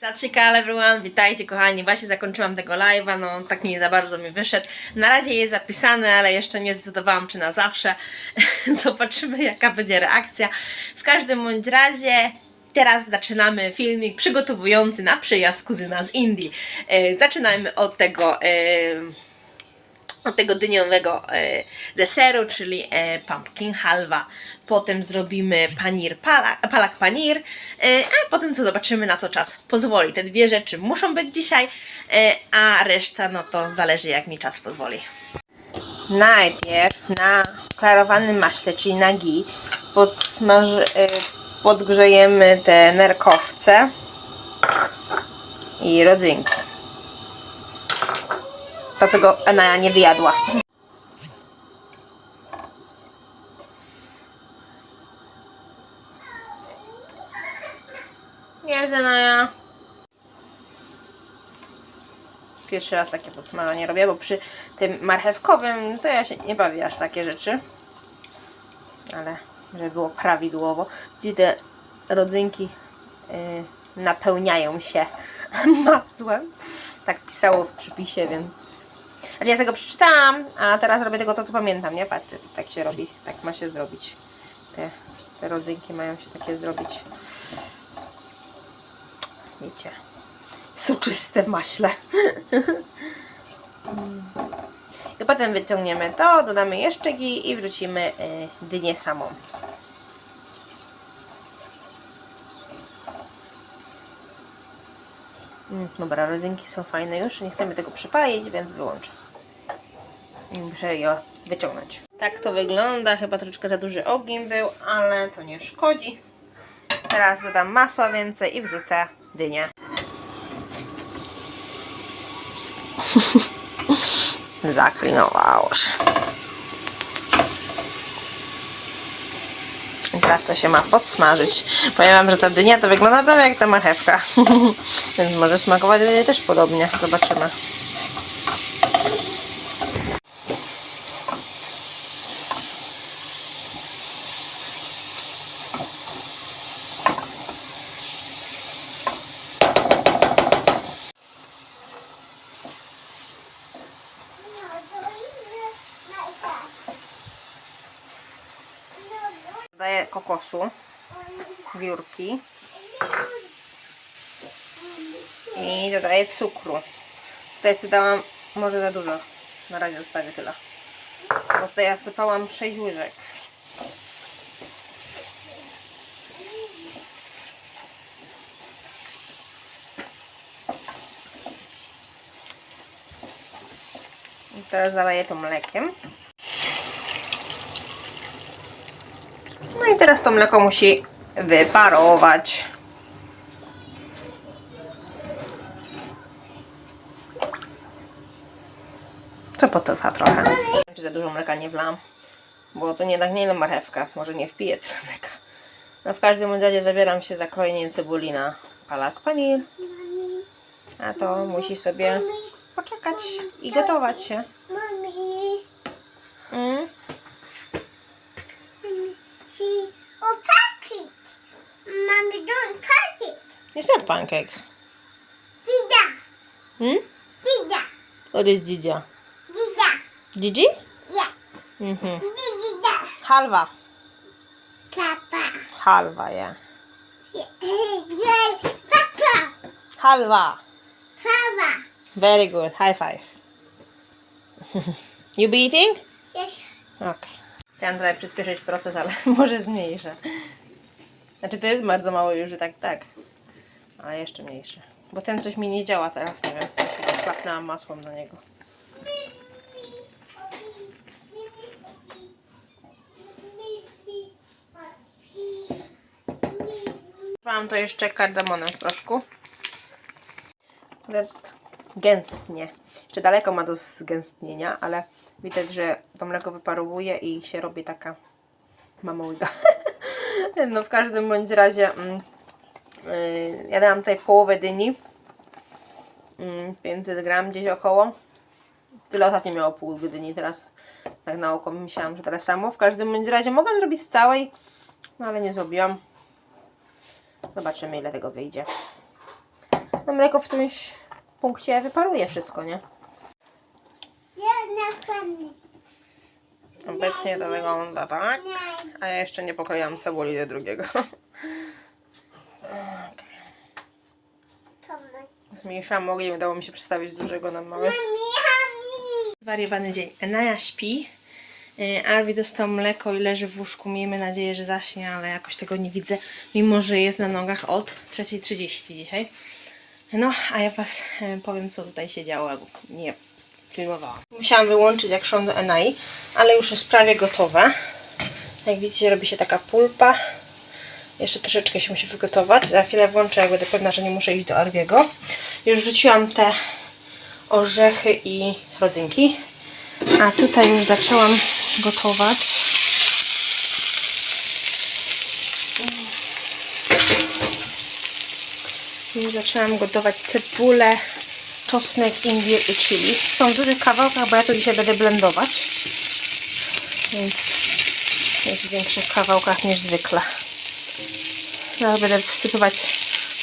Zatrzykale everyone, witajcie kochani, właśnie zakończyłam tego live'a, no tak nie za bardzo mi wyszedł. Na razie jest zapisane, ale jeszcze nie zdecydowałam czy na zawsze. Zobaczymy jaka będzie reakcja. W każdym bądź razie teraz zaczynamy filmik przygotowujący na przyjazd kuzyna z Indii. E, zaczynajmy od tego... Tego dyniowego e, deseru, czyli e, pumpkin halwa. Potem zrobimy panir palak, palak panir, e, a potem co zobaczymy na co czas pozwoli. Te dwie rzeczy muszą być dzisiaj, a reszta no to zależy jak mi czas pozwoli. Najpierw na klarowanym maśle, czyli na e, podgrzejemy te nerkowce i rodzynki. To, co go nie wyjadła. Jest Anaya. Pierwszy raz takie podsmażanie robię, bo przy tym marchewkowym to ja się nie bawię aż takie rzeczy. Ale żeby było prawidłowo. Gdzie te rodzynki yy, napełniają się masłem. Tak pisało w przypisie, więc znaczy ja tego przeczytałam, a teraz robię tego to, co pamiętam, nie? Patrzcie, tak się robi, tak ma się zrobić. Te, te rodzynki mają się takie zrobić. Wiecie, soczyste maśle. I potem wyciągniemy to, dodamy jeszcze gi i wrzucimy y, dynię samą. Mm, Dobra, rodzynki są fajne już, nie chcemy tego przypalić, więc wyłączę. I Muszę je wyciągnąć. Tak to wygląda, chyba troszeczkę za duży ogień był, ale to nie szkodzi. Teraz dodam masła więcej i wrzucę dynię. Zaklinowało się. Teraz to się ma podsmażyć. Powiem wam, że ta dynia to wygląda prawie jak ta marchewka. Więc może smakować będzie też podobnie. Zobaczymy. Dodaję kokosu, wiórki i dodaję cukru. Tutaj dałam może za dużo. Na razie zostawię tyle. Bo tutaj ja sypałam 6 łyżek. I teraz zaleję to mlekiem. No i teraz to mleko musi wyparować. Co potrwa trochę. Czy za dużo mleka nie wlałam? Bo to nie tak nie marchewka. Może nie wpiję tyle mleka. No w każdym razie zabieram się za krojenie cebuli na palak panir. A to musi sobie poczekać i gotować się. Pancakes. Dida, Hmm? dida, What is dzidzia? dida. Dzidzi? Yeah, Mhm. dida. Halwa. Papa. Halwa, yeah. Yeah. Papa. Halwa. Papa. Very good. High five. you be eating? Yes. Okay. Chciałam trochę przyspieszyć proces, ale może zmniejszę. Znaczy to jest bardzo mało już, że tak, tak. Ale jeszcze mniejsze. Bo ten coś mi nie działa teraz, nie wiem. Klapnęłam masłem na niego. Mam to jeszcze kardamonem w proszku. Gęstnie. Jeszcze daleko ma do zgęstnienia, ale widać, że to mleko wyparowuje i się robi taka mamołyga. no w każdym bądź razie mm, ja dałam tutaj połowę dyni. Mm, 500 gram gdzieś około. Tyle ostatnio miało pół dyni, teraz tak na oko myślałam, że tyle samo. W każdym bądź razie mogłam zrobić z całej, no ale nie zrobiłam. Zobaczymy ile tego wyjdzie. No mleko w którymś punkcie wyparuje wszystko, nie? Obecnie to wygląda tak. A ja jeszcze nie pokroiłam cebuli do drugiego. ma. Zmniejszyłam ogień, udało mi się przestawić dużego na. Mami, mami. Zwariowany dzień. Enaja śpi. Yy, Arwi dostał mleko i leży w łóżku. Miejmy nadzieję, że zaśnie, ale jakoś tego nie widzę, mimo że jest na nogach od 3.30 dzisiaj. No, a ja Was e, powiem, co tutaj się działo, jak nie filmowałam. Musiałam wyłączyć, jak szłam do Enai, ale już jest prawie gotowe. Jak widzicie, robi się taka pulpa. Jeszcze troszeczkę się musi wygotować. Za chwilę włączę, jak będę pewna, że nie muszę iść do Arwiego. Już rzuciłam te orzechy i rodzynki. A tutaj już zaczęłam gotować. Już zaczęłam gotować cebulę, czosnek, imbir i chili. Są w dużych kawałkach, bo ja to dzisiaj będę blendować. Więc jest w większych kawałkach niż zwykle. Teraz będę wsypywać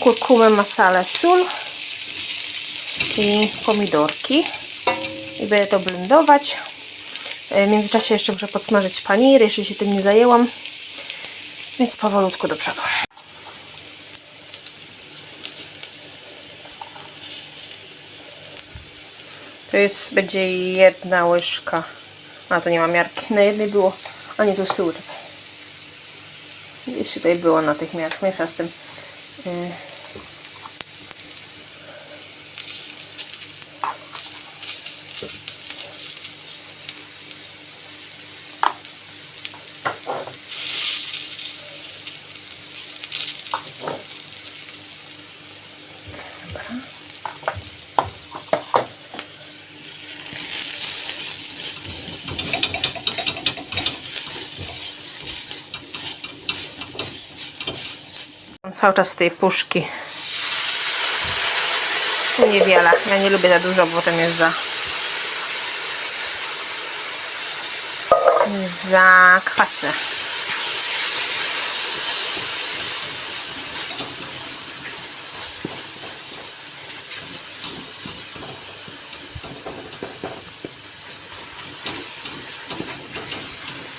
kurkumę, masalę, sól i pomidorki. I będę to blendować. E, W międzyczasie jeszcze muszę podsmażyć panir, jeszcze się tym nie zajęłam. Więc powolutku do przodu. To jest, będzie jedna łyżka. A, to nie ma miarki. Na jednej było. A nie, tu z tyłu. Gdzieś tutaj było na tych miarkach. Miesza z tym. Cały czas z tej puszki. Niewiele. Ja nie lubię za dużo, bo potem jest za... za kwaśne.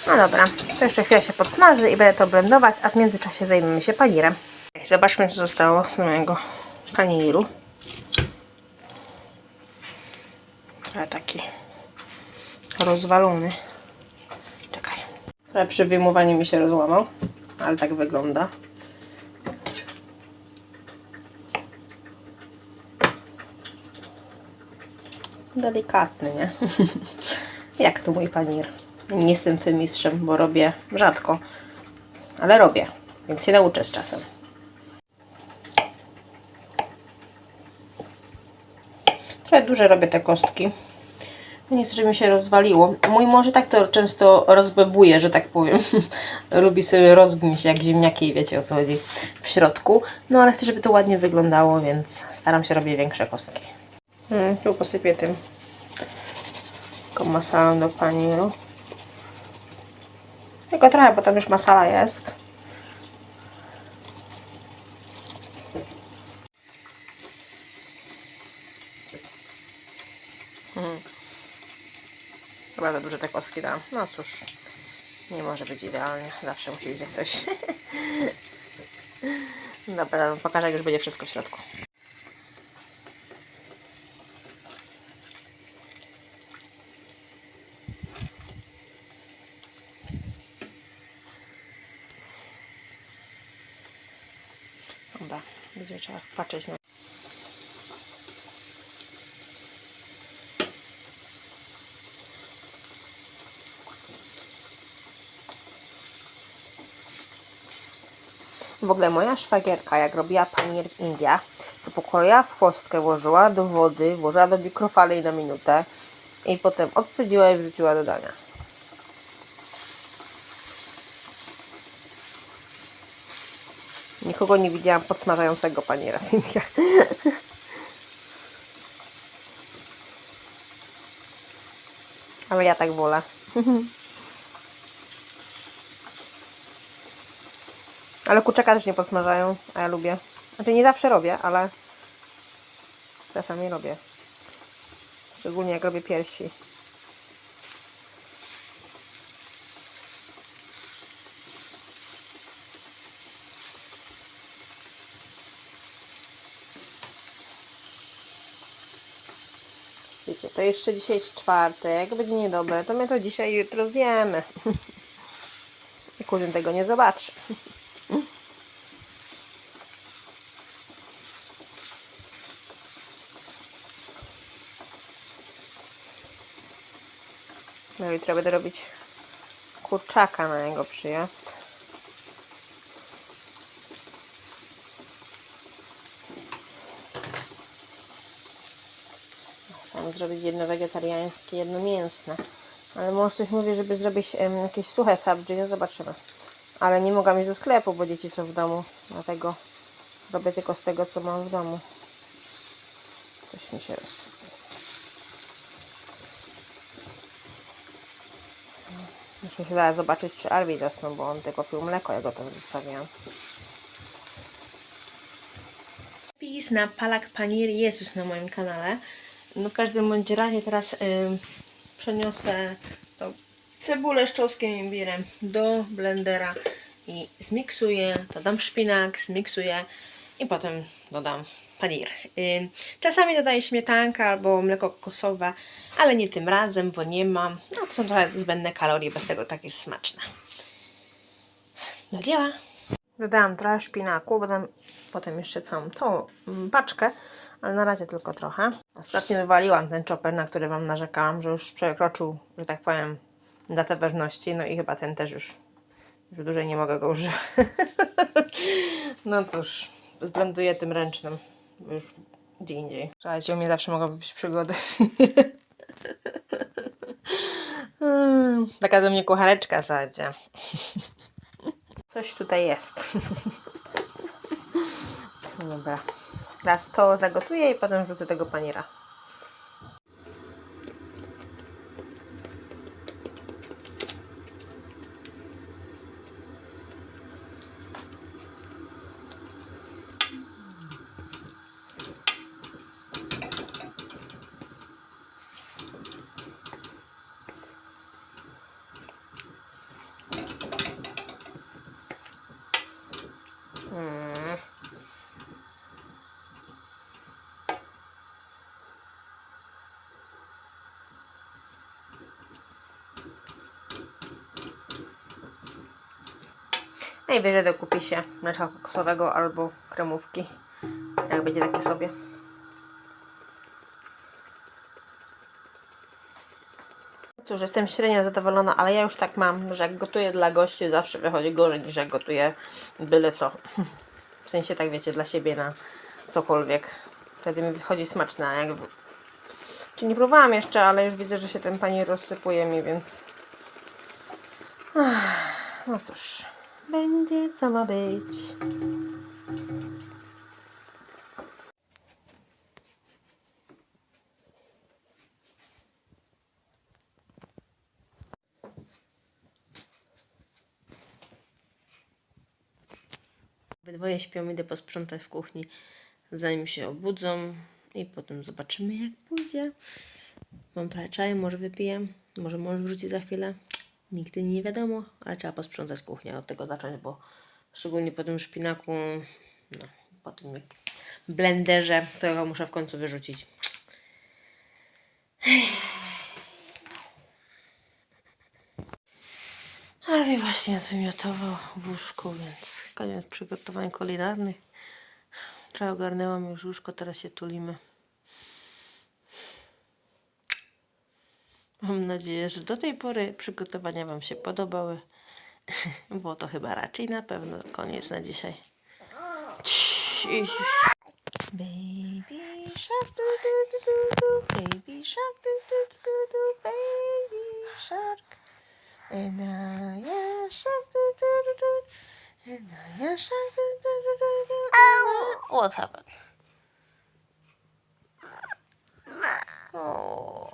No dobra, to jeszcze chwilę się podsmaży i będę to blendować, a w międzyczasie zajmiemy się panirem. Zobaczmy, co zostało z mojego paniru. Trochę taki rozwalony. Czekaj. Trochę przy wyjmowaniu mi się rozłamał, ale tak wygląda. Delikatny, nie? Jak tu mój panir? Nie jestem tym mistrzem, bo robię rzadko, ale robię, więc się nauczę z czasem. Duże robię te kostki. Nie chcę, żeby mi się rozwaliło. Mój mąż i tak to często rozbebuje, że tak powiem. Lubi sobie rozgnieść jak ziemniaki, wiecie o co chodzi, w środku. No ale chcę, żeby to ładnie wyglądało, więc staram się robić większe kostki. Mm, tu posypię tym taką masalą do paniru. Tylko trochę, bo tam już masala jest. Mhm. Chyba za duże te kostki dałam. No cóż, nie może być idealnie. Zawsze musi być coś. Dobra, pokażę jak już będzie wszystko w środku. Dobra, będzie trzeba patrzeć na W ogóle moja szwagierka, jak robiła panier w Indiach, to pokroiła w kostkę, włożyła do wody, włożyła do mikrofali na minutę i potem odcedziła i wrzuciła do dania. Nikogo nie widziałam podsmażającego paniera w Indiach. Ale ja tak wolę. Ale kurczaka też nie podsmażają, a ja lubię. Znaczy nie zawsze robię, ale Czasami robię. Szczególnie jak robię piersi. Wiecie, to jeszcze dzisiaj czwartek, będzie niedobre, to my to dzisiaj jutro zjemy. I kuzyn tego nie zobaczy. jutro będę robić kurczaka na jego przyjazd. Chciałam zrobić jedno wegetariańskie, jedno mięsne. Ale mąż coś mówi, żeby zrobić em, jakieś suche sabdży, no zobaczymy. Ale nie mogłam iść do sklepu, bo dzieci są w domu. Dlatego robię tylko z tego, co mam w domu. Coś mi się rozsypie. Muszę się zaraz zobaczyć, czy Alwi zasnął, bo on tylko pił mleko, ja go tam zostawiłam. Wpis na Palak Panir jest już na moim kanale. No w każdym bądź razie teraz ym, przeniosę tą cebulę z czosnkiem i imbirem do blendera i zmiksuję, dodam szpinak, zmiksuję i potem dodam czasami dodaję śmietankę albo mleko kokosowe, ale nie tym razem, bo nie mam. No to są trochę zbędne kalorie, bez tego tak jest smaczne. Do dzieła! Dodałam trochę szpinaku, dodam potem jeszcze całą tą mm, paczkę, ale na razie tylko trochę. Ostatnio wywaliłam ten chopper, na który Wam narzekałam, że już przekroczył, że tak powiem, datę ważności, no i chyba ten też już, już dłużej nie mogę go używać. no cóż, zblenduję tym ręcznym, już gdzie indziej. Słuchajcie, u mnie zawsze mogą być przygody. Taka ze mnie kuchareczka, słuchajcie. Coś tutaj jest. Dobra. Teraz to zagotuję i potem wrzucę tego panira. Mm. Najwyżej dokupi się mleczka kokosowego albo kremówki, jak będzie takie sobie. Cóż, jestem średnio zadowolona, ale ja już tak mam, że jak gotuję dla gości, zawsze wychodzi gorzej niż jak gotuję byle co. W sensie tak wiecie, dla siebie na cokolwiek. Wtedy mi wychodzi smaczne. a Jak... Czy nie próbowałam jeszcze, ale już widzę, że się ten pani rozsypuje mi, więc... No cóż, będzie co ma być. Obydwoje śpią, idę posprzątać w kuchni, zanim się obudzą i potem zobaczymy jak pójdzie. Mam trochę czaju, może wypiję, może mąż wróci za chwilę. Nigdy nie wiadomo, ale trzeba posprzątać kuchnię, od tego zacząć, bo szczególnie po tym szpinaku, no, po tym blenderze, którego muszę w końcu wyrzucić. Ale właśnie zwymiotował w łóżku, więc koniec przygotowań kulinarnych. Trochę ogarnęłam już łóżko, teraz się tulimy. Mam nadzieję, że do tej pory przygotowania Wam się podobały. Było to chyba raczej na pewno koniec na dzisiaj. Baby shark, du, du, du, du, du. baby shark, du, du, du, du. baby shark. And I am What happened? O.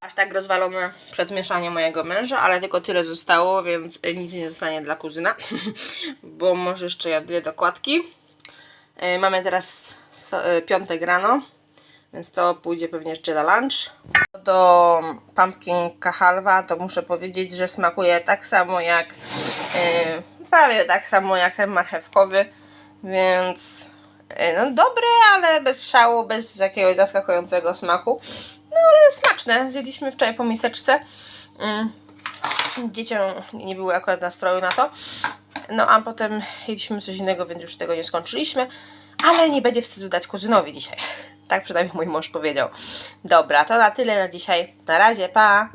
Aż tak rozwalone przedmieszanie mojego męża, ale tylko tyle zostało, więc nic nie zostanie dla kuzyna, bo może jeszcze ja dwie dokładki. E, Mamy teraz e, piątek rano. Więc to pójdzie pewnie jeszcze na lunch. Do pumpkinka halwa to muszę powiedzieć, że smakuje tak samo jak yy, prawie tak samo jak ten marchewkowy, więc yy, no dobre, ale bez szału, bez jakiegoś zaskakującego smaku. No ale smaczne. Zjedliśmy wczoraj po miseczce. Yy, dzieciom nie było akurat nastroju na to. No a potem jedliśmy coś innego, więc już tego nie skończyliśmy. Ale nie będzie wstydu dać kuzynowi dzisiaj. Tak przynajmniej mój mąż powiedział. Dobra, to na tyle na dzisiaj. Na razie, pa!